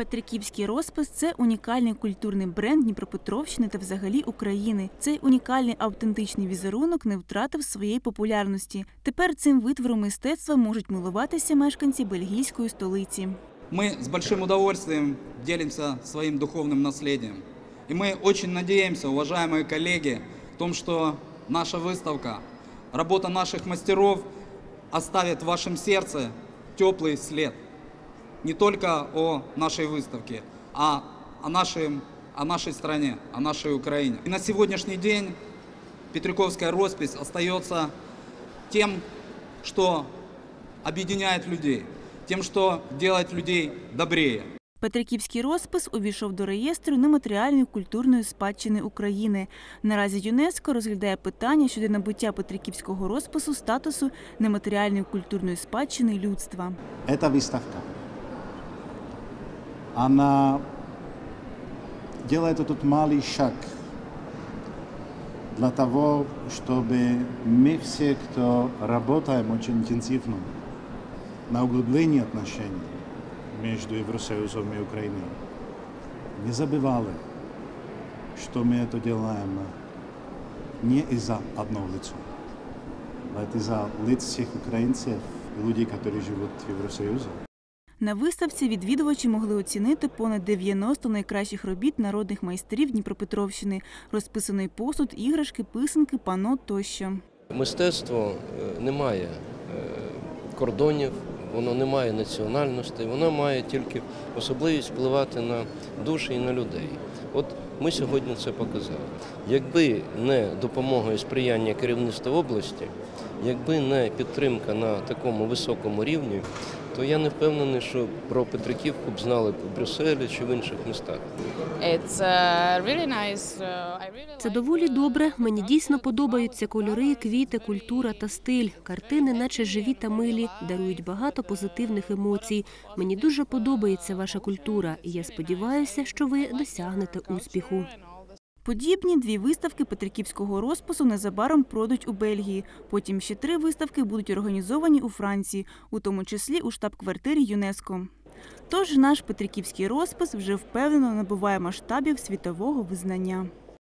Петриківський розпис це унікальний культурний бренд Дніпропетровщини та взагалі України. Цей унікальний автентичний візерунок не втратив своєї популярності. Тепер цим витвором мистецтва можуть милуватися мешканці бельгійської столиці. Мы с большим удовольствием делимся своим духовным наследием. И мы очень надеемся, уважаемые коллеги, в том, что наша выставка, работа наших мастеров оставит в вашем сердце теплый след. Не только о нашей выставке, а о, нашем, о нашей стране, о нашей Украине. И на сегодняшний день Петриковская роспись остается тем, что объединяет людей, тем, что делает людей добрее. Петриківський розпис увійшов до реєстру нематеріальної культурної спадщини України. Наразі ЮНЕСКО розглядає питання щодо набуття Петриківського розпису статусу нематеріальної культурної спадщини людства. Эта выставка, она делает этот малый шаг для того, чтобы мы все, кто работаем очень интенсивно на углублении отношений между Евросоюзом и Украиной, не забывали, что мы это делаем не из-за одного лица, а это из-за лиц всех украинцев и людей, которые живут в Евросоюзе. На виставці відвідувачі могли оцінити понад 90 найкращих робіт народних майстрів Дніпропетровщини, розписаний посуд, іграшки, писанки, пано тощо. Мистецтво е, не має е, кордонів, воно не має національностей, воно має тільки особливість впливати на душі і на людей. От ми сьогодні це показали. Якби не допомога і сприяння керівництва області, якби не підтримка на такому високому рівні, то я не впевнений, що про Петриківку б знали б у Брюсселі чи в інших містах. Uh. Uh, Це доволі добре. Мені дійсно подобаються кольори, квіти, культура та стиль. Картини, наче живі та милі, дарують багато позитивних емоцій. Мені дуже подобається ваша культура, і я сподіваюся, що ви досягнете успіху. Подібні дві виставки Петриківського розпису незабаром пройдуть у Бельгії. Потім ще три виставки будуть організовані у Франції, у тому числі у штаб-квартирі ЮНЕСКО. Тож наш Петриківський розпис вже впевнено набуває масштабів світового визнання.